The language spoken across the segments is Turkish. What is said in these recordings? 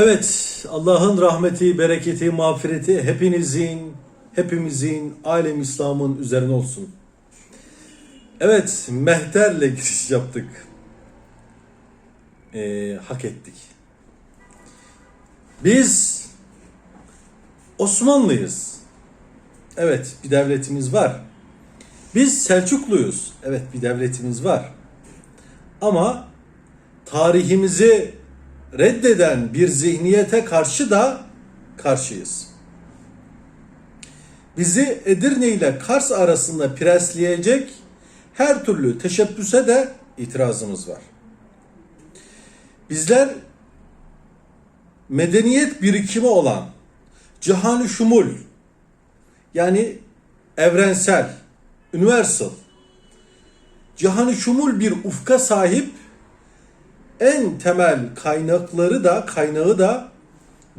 Evet, Allah'ın rahmeti, bereketi, mağfireti hepinizin, hepimizin, alem İslam'ın üzerine olsun. Evet, mehterle giriş yaptık. Ee, hak ettik. Biz Osmanlıyız. Evet, bir devletimiz var. Biz Selçukluyuz. Evet, bir devletimiz var. Ama tarihimizi reddeden bir zihniyete karşı da karşıyız. Bizi Edirne ile Kars arasında presleyecek her türlü teşebbüse de itirazımız var. Bizler medeniyet birikimi olan cihan şumul yani evrensel, universal, cihan şumul bir ufka sahip en temel kaynakları da kaynağı da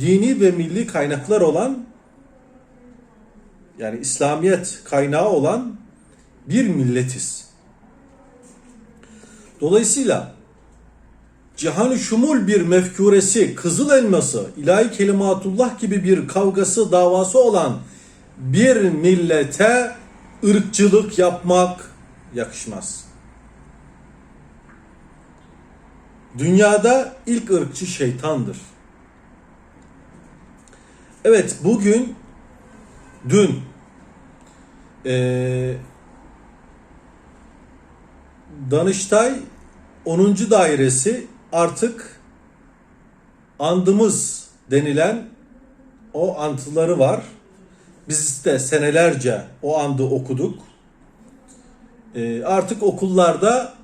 dini ve milli kaynaklar olan yani İslamiyet kaynağı olan bir milletiz. Dolayısıyla cihan şumul bir mefkuresi, kızıl elması, ilahi kelimatullah gibi bir kavgası, davası olan bir millete ırkçılık yapmak yakışmaz. Dünyada ilk ırkçı şeytandır. Evet bugün, dün eee Danıştay 10. dairesi artık andımız denilen o antıları var. Biz de senelerce o andı okuduk. Eee, artık okullarda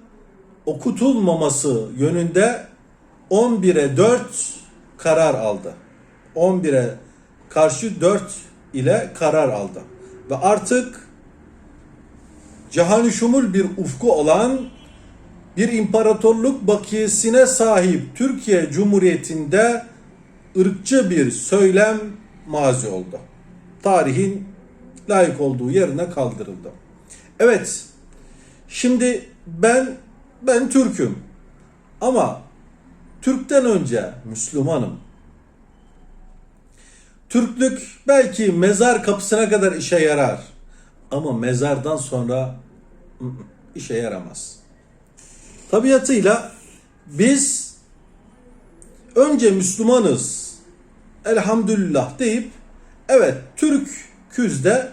okutulmaması yönünde 11'e 4 karar aldı. 11'e karşı 4 ile karar aldı. Ve artık cihan şumul bir ufku olan bir imparatorluk bakiyesine sahip Türkiye Cumhuriyeti'nde ırkçı bir söylem mazi oldu. Tarihin layık olduğu yerine kaldırıldı. Evet, şimdi ben ben Türk'üm. Ama Türk'ten önce Müslümanım. Türklük belki mezar kapısına kadar işe yarar. Ama mezardan sonra işe yaramaz. Tabiatıyla biz önce Müslümanız elhamdülillah deyip evet Türk'üz de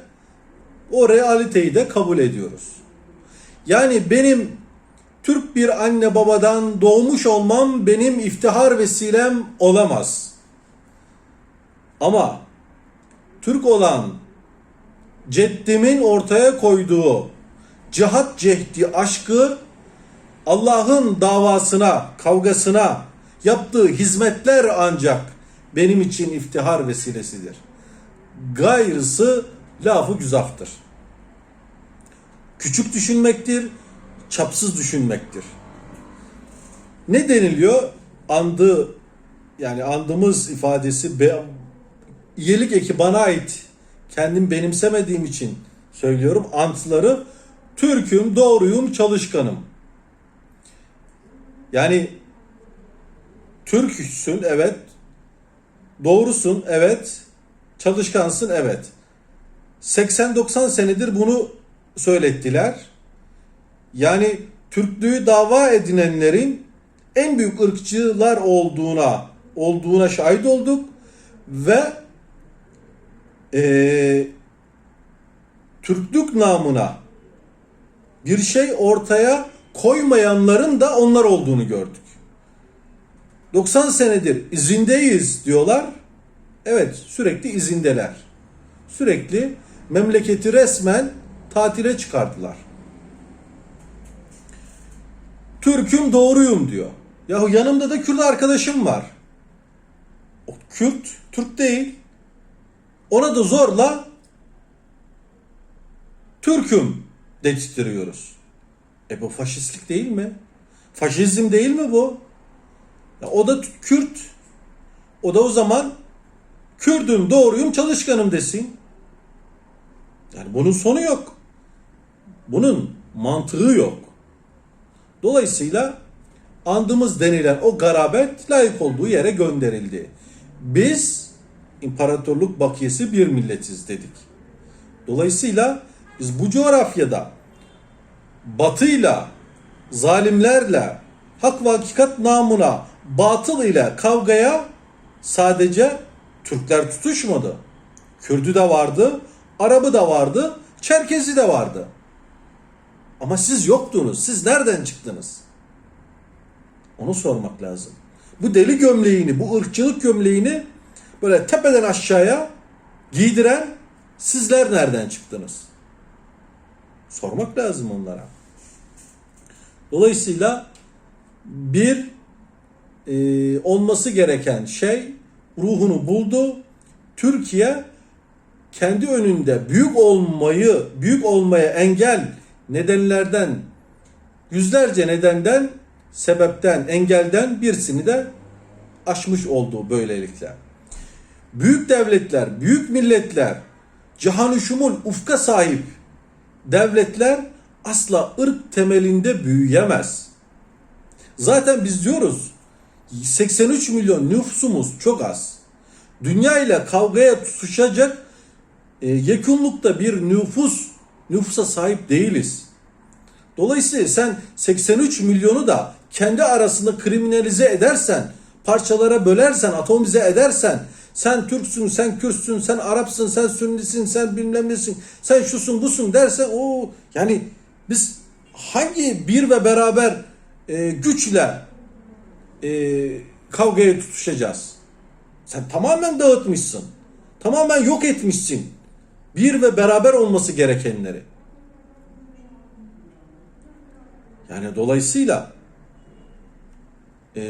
o realiteyi de kabul ediyoruz. Yani benim Türk bir anne babadan doğmuş olmam benim iftihar vesilem olamaz. Ama Türk olan ceddimin ortaya koyduğu cihat cehdi aşkı Allah'ın davasına, kavgasına yaptığı hizmetler ancak benim için iftihar vesilesidir. Gayrısı lafı güzaftır. Küçük düşünmektir, çapsız düşünmektir. Ne deniliyor? Andı yani andımız ifadesi be, iyilik eki bana ait. Kendim benimsemediğim için söylüyorum. Antları Türk'üm, doğruyum, çalışkanım. Yani Türksün evet. Doğrusun evet. Çalışkansın evet. 80-90 senedir bunu söylettiler. Yani Türklüğü dava edinenlerin en büyük ırkçılar olduğuna olduğuna şahit olduk ve eee Türklük namına bir şey ortaya koymayanların da onlar olduğunu gördük. 90 senedir izindeyiz diyorlar. Evet sürekli izindeler. Sürekli memleketi resmen tatile çıkardılar. Türk'üm doğruyum diyor. Yahu yanımda da Kürt arkadaşım var. O Kürt, Türk değil. Ona da zorla Türk'üm dedirtiyoruz. E bu faşistlik değil mi? Faşizm değil mi bu? Ya o da Kürt. O da o zaman Kürdüm, doğruyum, çalışkanım desin. Yani bunun sonu yok. Bunun mantığı yok. Dolayısıyla andımız denilen o garabet layık olduğu yere gönderildi. Biz imparatorluk bakiyesi bir milletiz dedik. Dolayısıyla biz bu coğrafyada batıyla, zalimlerle, hak ve hakikat namına, batıl ile kavgaya sadece Türkler tutuşmadı. Kürdü de vardı, Arabı da vardı, Çerkezi de vardı. Ama siz yoktunuz. Siz nereden çıktınız? Onu sormak lazım. Bu deli gömleğini, bu ırkçılık gömleğini böyle tepeden aşağıya giydiren sizler nereden çıktınız? Sormak lazım onlara. Dolayısıyla bir e, olması gereken şey ruhunu buldu. Türkiye kendi önünde büyük olmayı, büyük olmaya engel nedenlerden yüzlerce nedenden, sebepten, engelden birisini de aşmış oldu böylelikle. Büyük devletler, büyük milletler, cihan-ı şumul ufka sahip devletler asla ırk temelinde büyüyemez. Zaten biz diyoruz 83 milyon nüfusumuz çok az. Dünya ile kavgaya tutuşacak e, yekunlukta bir nüfus nüfusa sahip değiliz. Dolayısıyla sen 83 milyonu da kendi arasında kriminalize edersen, parçalara bölersen, atomize edersen, sen Türksün, sen Kürtsün, sen Arapsın, sen Sünnisin, sen bilmem nesin, sen şusun busun dersen o yani biz hangi bir ve beraber e, güçle e, kavgaya tutuşacağız? Sen tamamen dağıtmışsın. Tamamen yok etmişsin. Bir ve beraber olması gerekenleri. Yani dolayısıyla e,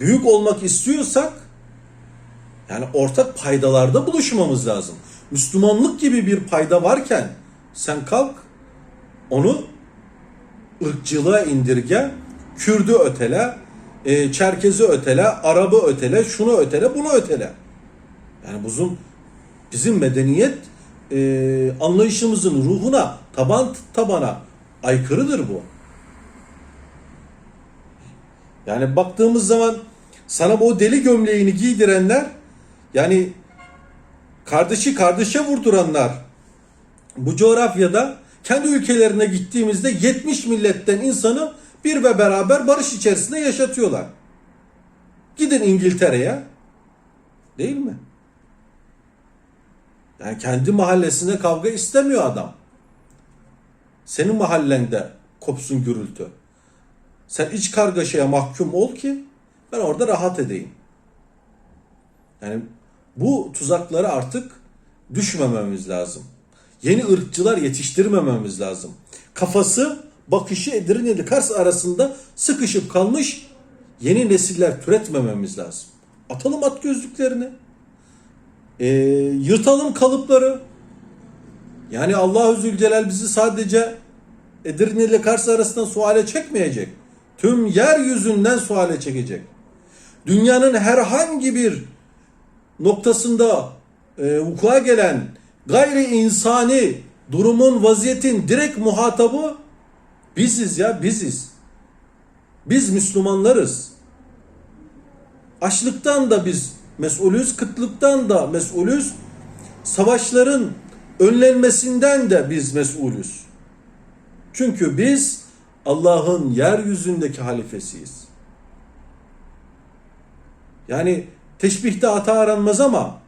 büyük olmak istiyorsak yani ortak paydalarda buluşmamız lazım. Müslümanlık gibi bir payda varken sen kalk onu ırkçılığa indirge, Kürdü ötele, e, Çerkezi ötele, Arabı ötele, şunu ötele, bunu ötele. Yani bizim bizim medeniyet e, anlayışımızın ruhuna taban tabana aykırıdır bu. Yani baktığımız zaman sana bu deli gömleğini giydirenler yani kardeşi kardeşe vurduranlar bu coğrafyada kendi ülkelerine gittiğimizde 70 milletten insanı bir ve beraber barış içerisinde yaşatıyorlar. Gidin İngiltere'ye. Değil mi? Yani kendi mahallesine kavga istemiyor adam. Senin mahallende kopsun gürültü. Sen iç kargaşaya mahkum ol ki ben orada rahat edeyim. Yani bu tuzaklara artık düşmememiz lazım. Yeni ırkçılar yetiştirmememiz lazım. Kafası, bakışı Edirne'li Kars arasında sıkışıp kalmış yeni nesiller türetmememiz lazım. Atalım at gözlüklerini. Ee, yırtalım kalıpları. Yani Allahu Zülcelal bizi sadece Edirne ile Kars arasında suale çekmeyecek. Tüm yeryüzünden suale çekecek. Dünyanın herhangi bir noktasında e, vuku'a gelen gayri insani durumun, vaziyetin direkt muhatabı biziz ya biziz. Biz Müslümanlarız. Açlıktan da biz mesulüz, kıtlıktan da mesulüz. Savaşların önlenmesinden de biz mesulüz. Çünkü biz Allah'ın yeryüzündeki halifesiyiz. Yani teşbihte hata aranmaz ama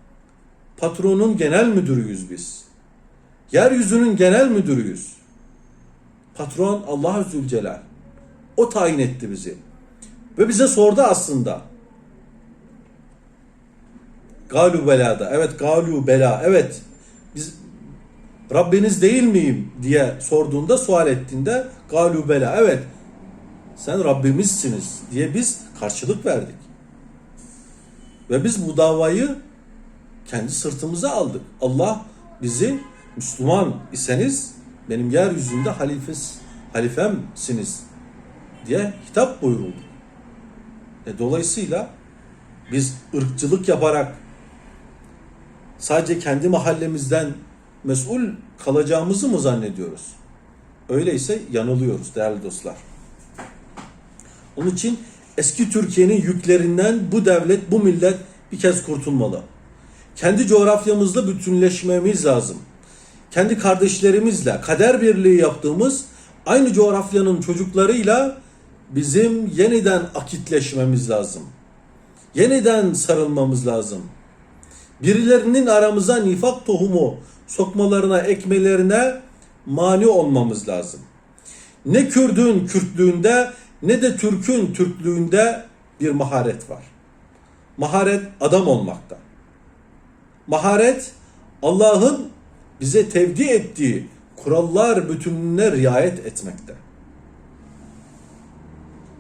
patronun genel müdürüyüz biz. Yeryüzünün genel müdürüyüz. Patron Allah Zülcelal. O tayin etti bizi. Ve bize sordu aslında. Galu belada. Evet galu bela. Evet. Biz Rabbiniz değil miyim diye sorduğunda sual ettiğinde galu bela. Evet. Sen Rabbimizsiniz diye biz karşılık verdik. Ve biz bu davayı kendi sırtımıza aldık. Allah bizi Müslüman iseniz benim yeryüzünde halifes, halifemsiniz diye hitap buyuruldu. E dolayısıyla biz ırkçılık yaparak sadece kendi mahallemizden mesul kalacağımızı mı zannediyoruz? Öyleyse yanılıyoruz değerli dostlar. Onun için eski Türkiye'nin yüklerinden bu devlet, bu millet bir kez kurtulmalı. Kendi coğrafyamızda bütünleşmemiz lazım. Kendi kardeşlerimizle kader birliği yaptığımız aynı coğrafyanın çocuklarıyla bizim yeniden akitleşmemiz lazım. Yeniden sarılmamız lazım. Birilerinin aramıza nifak tohumu sokmalarına, ekmelerine mani olmamız lazım. Ne Kürdün Kürtlüğünde ne de Türk'ün Türklüğünde bir maharet var. Maharet adam olmakta. Maharet Allah'ın bize tevdi ettiği kurallar bütününe riayet etmekte.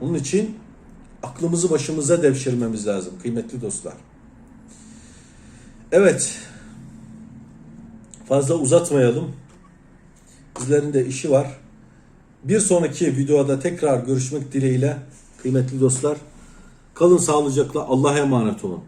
Onun için aklımızı başımıza devşirmemiz lazım kıymetli dostlar. Evet. Fazla uzatmayalım. Bizlerin de işi var. Bir sonraki videoda tekrar görüşmek dileğiyle kıymetli dostlar. Kalın sağlıcakla Allah'a emanet olun.